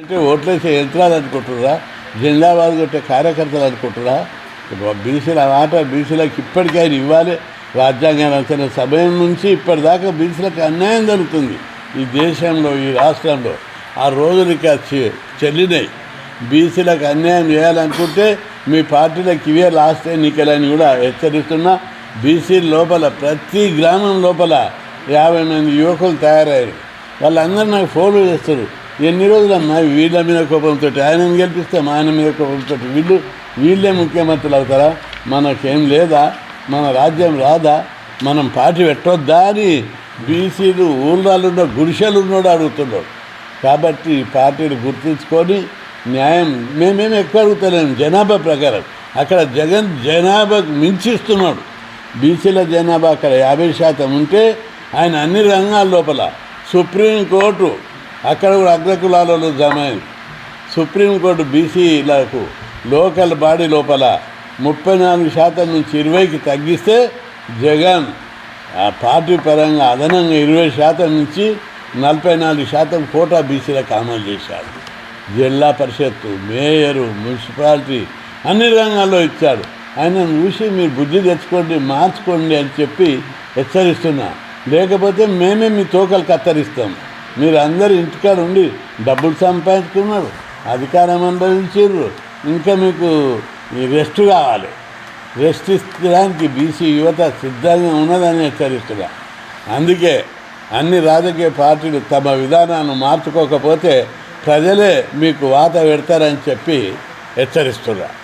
అంటే ఓట్లేసే యంత్రాలు అనుకుంటుర్రా జిందాబాద్ కొట్టే కార్యకర్తలు అనుకుంటురా బీసీల ఆట బీసీలకు ఇప్పటికైనా ఇవ్వాలి. రాజ్యాంగాన్ని వచ్చిన సమయం నుంచి ఇప్పటిదాకా బీసీలకు అన్యాయం జరుగుతుంది. ఈ దేశంలో ఈ రాష్ట్రంలో ఆ రోజులు ఇక చెల్లినాయి. బీసీలకు అన్యాయం చేయాలనుకుంటే మీ పార్టీలకు ఇవే లాస్ట్ ఎన్నికలని కూడా హెచ్చరిస్తున్నా. బీసీ లోపల ప్రతి గ్రామం లోపల యాభై మంది యువకులు తయారయ్యారు. వాళ్ళందరూ నాకు ఫోన్లు చేస్తారు ఎన్ని రోజులమ్మా? వీళ్ళ మీద కోపంతో ఆయనను గెలిపిస్తే మా ఆయన మీద కోపంతో వీళ్ళు వీళ్ళే ముఖ్యమంత్రులు అవుతారా? మనకేం లేదా? మన రాజ్యం రాదా? మనం పార్టీ పెట్టొద్దా అని బీసీలు ఊళ్ళలో ఉన్న గుడిసెలు ఉన్నాడు అడుగుతున్నాడు. కాబట్టి పార్టీలు గుర్తించుకొని న్యాయం మేమేమి ఎక్కువ అడుగుతలేము జనాభా ప్రకారం. అక్కడ జగన్ జనాభాకు మించిస్తున్నాడు. బీసీల జనాభా అక్కడ యాభై శాతం ఉంటే ఆయన అన్ని రంగాల లోపల సుప్రీంకోర్టు అక్కడ కూడా అగ్రకులాలలో జమ సుప్రీంకోర్టు బీసీలకు లోకల్ బాడీ లోపల ముప్పై నాలుగు శాతం నుంచి ఇరవైకి తగ్గిస్తే జగన్ ఆ పార్టీ పరంగా అదనంగా ఇరవై శాతం నుంచి నలభై నాలుగు శాతం కోటా బీసీలకు అమలు చేశాడు. జిల్లా పరిషత్తు మేయరు మున్సిపాలిటీ అన్ని రంగాల్లో ఇచ్చాడు. ఆయన చూసి మీరు బుద్ధి తెచ్చుకోండి మార్చుకోండి అని చెప్పి హెచ్చరిస్తున్నా. లేకపోతే మేమే మీ తోకలు కత్తరిస్తాం. మీరందరూ ఇంటికాడ ఉండి డబ్బులు సంపాదించుకున్నారు అధికారం అనుభవించారు ఇంకా మీకు ఈ రెస్ట్ కావాలి. రెస్ట్ ఇచ్చడానికి బీసీ యువత సిద్ధంగా ఉన్నదని హెచ్చరిస్తున్నా అందుకే అన్ని రాజకీయ పార్టీలు తమ విధానాన్ని మార్చుకోకపోతే ప్రజలే మీకు వాత పెడతారని చెప్పి హెచ్చరిస్తున్నారు.